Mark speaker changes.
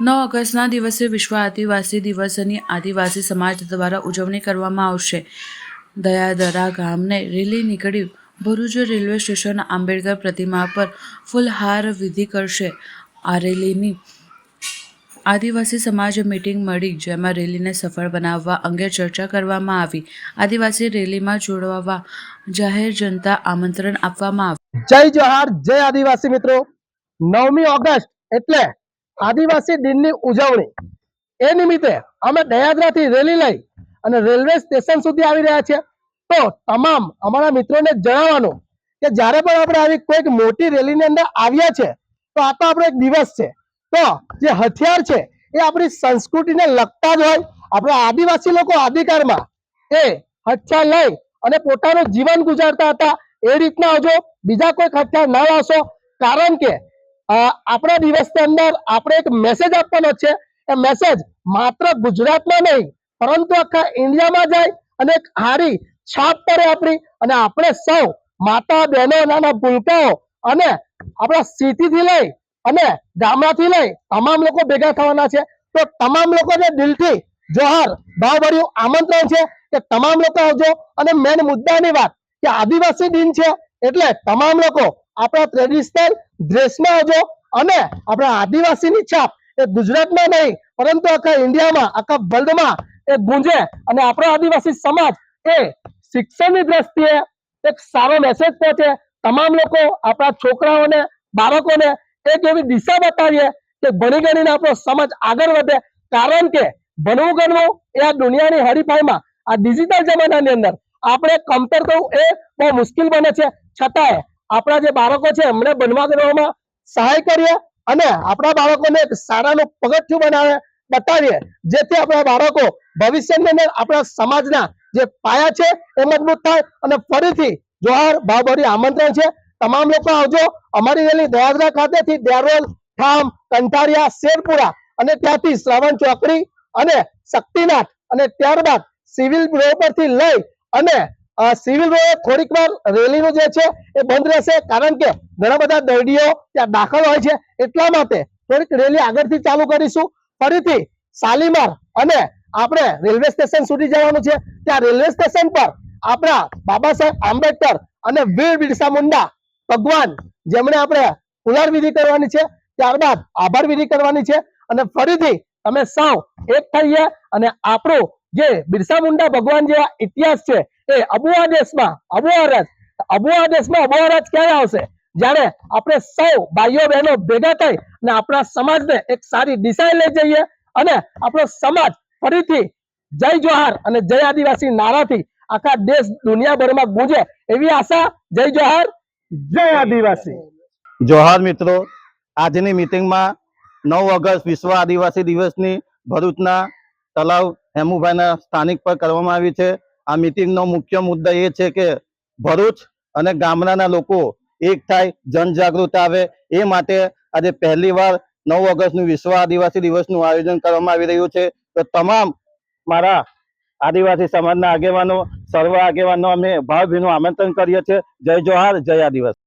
Speaker 1: નવ ઓગસ્ટના દિવસે વિશ્વ આદિવાસી દિવસની આદિવાસી સમાજ દ્વારા ઉજવણી કરવામાં આવશે. દયાદરા ગામને રેલી નીકળી ભરૂચ રેલવે સ્ટેશન આંબેડકર પ્રતિમા પર ફૂલહાર વિધિ કરશે. આ રેલીની આદિવાસી સમાજ મીટિંગ મળી, જેમાં રેલીને સફળ બનાવવા અંગે ચર્ચા કરવામાં આવી. આદિવાસી રેલીમાં જોડવા જાહેર જનતા આમંત્રણ આપવામાં આવ્યું.
Speaker 2: જય જોહાર જય આદિવાસી મિત્રો. નવમી ઓગસ્ટ એટલે આદિવાસી દિનની ઉજવણી. એ નિમિત્તે અમે દયાદરાથી રેલી લઈ અને રેલવે સ્ટેશન સુધી આવી રહ્યા છે તો તમામ અમારા મિત્રોને જણાવવાનું કે જ્યારે પણ આપણે આવી કોઈક મોટી રેલીની અંદર આવ્યા છે, તો આ તો આપણો એક દિવસ છે. તો જે હથિયાર છે, એ આપણી સંસ્કૃતિને લગતા જ હોય. આપણા આદિવાસી લોકો આદિકાળમાં એ હથિયાર લઈ અને પોતાનું જીવન ગુજારતા હતા. એ રીતના હજુ બીજા કોઈક હથિયાર ના લાવશો કારણ કે આપણા દિવસની અંદર આપણે એક મેસેજ આપવાનો છે. એ મેસેજ માત્ર ગુજરાતમાં નહીં, પરંતુ આખા ઇન્ડિયામાં જાય અને એક હારી છાપ પડે આપણી. અને આપણે સૌ, માતા, બહેનો, નાના ભૂલકાઓ અને આપણા સિટીથી લઈ અને ગામડાથી લઈ તમામ લોકો ભેગા થવાના છે. તો તમામ લોકોને દિલથી જોહાર ભાવભર્યું આમંત્રણ છે કે તમામ લોકો આવજો. અને મેન મુદ્દાની વાત કે આદિવાસી દિન છે એટલે તમામ લોકો આપણા ટ્રેડિશનલ ડ્રેસમાં આવજો અને આપણા આદિવાસીની છાપ એ ગુજરાતમાં નહીં, પરંતુ આખા ઇન્ડિયામાં, આખા વર્લ્ડમાં એ ગુંજે અને આપણો આદિવાસી સમાજ એ શિક્ષણની દ્રષ્ટિએ એક સારો મેસેજ પહોંચે. તમામ લોકો, આપણા છોકરાઓને, બાળકોને એક એવી દિશા બતાવીએ કે ભણી ગણીને આપણો સમાજ આગળ વધે. કારણ કે ભણવું ગણવું એ આ દુનિયાની હરીફાઈમાં, આ ડિજિટલ જમાનાની અંદર આપણે કમ્પેર કરવું એ બહુ મુશ્કેલ બને છે. છતાંય આપણા જે બાળકો છે, એમને બનવા ગણવામાં સહાય કરીએ અને આપણા બાળકોને એક સારાનું પગથિયું બનાવે, બતાવીએ. જેથી આપણા બાળકો ભવિષ્યની અંદર આપણા સમાજના જે પાયા છે, એ મજબૂત થાય અને ફરીથી જોહાર ભાવભરી આમંત્રણ છે. તમામ લોકો આવજો. અમારી રેલી દયાદરા ખાતેથી દેરોલ ઠામ કંઠારિયા, શેરપુરા અને ત્યાંથી શ્રવણ ચોકડી અને શક્તિનાથ અને ત્યારબાદ સિવિલ રોડ પરથી લઈ અને સિવિલ થોડીક વાર રેલીનું જે છે એ બંધ રહેશે. કારણ કે ઘણા બધા દર્દીઓ ત્યાં દાખલ હોય છે. એટલા માટે થોડીક રેલી આગળથી ચાલુ કરીશું. ફરીથી શાલીમાર અને આપણે રેલવે સ્ટેશન સુધી જવાનું છે. ત્યાં રેલવે સ્ટેશન પર આપણા બાબા સાહેબ આંબેડકર અને વીર બિરસા મુંડા ભગવાન જેમણે આપણે ઉલાર વિધિ કરવાની છે. ત્યારબાદ આભાર વિધિ કરવાની છે. અને ફરીથી તમે સૌ એક થઈએ અને આપણું જે બિરસા મુંડા ભગવાન જેવા ઇતિહાસ છે એ અબુ દેશમાં અબુ રાજ અબુ દેશમાં અબુ રાજ ક્યારે આવશે? જ્યારે આપણે સૌ ભાઈઓ બહેનો ભેગા થઈ અને આપણા સમાજને એક સારી દિશાએ લઈ જઈએ અને આપણો સમાજ ફરીથી જય જોહાર અને જય આદિવાસી નારાથી આખા દેશ દુનિયાભરમાં ગુંજે એવી આશા. જય જોહાર, જય આદિવાસી.
Speaker 3: જોહાર મિત્રો, આજની મિટિંગમાં નવ ઓગસ્ટ વિશ્વ આદિવાસી દિવસની ભરૂચના તલાવ હેમુભાઈના સ્થાનિક પર કરવામાં આવી છે. આ મિટિંગનો મુખ્ય મુદ્દા એ છે કે ભરૂચ અને ગામડાના લોકો એક થાય, જનજાગૃત આવે. એ માટે આજે પહેલી વાર નવ ઓગસ્ટનું વિશ્વ આદિવાસી દિવસનું આયોજન કરવામાં આવી રહ્યું છે. તો તમામ મારા આદિવાસી સમાજના આગેવાનો, સર્વ આગેવાનો અમે ભાવભીનું આમંત્રણ કરીએ છીએ. જય જોહાર, જય આદિવાસી.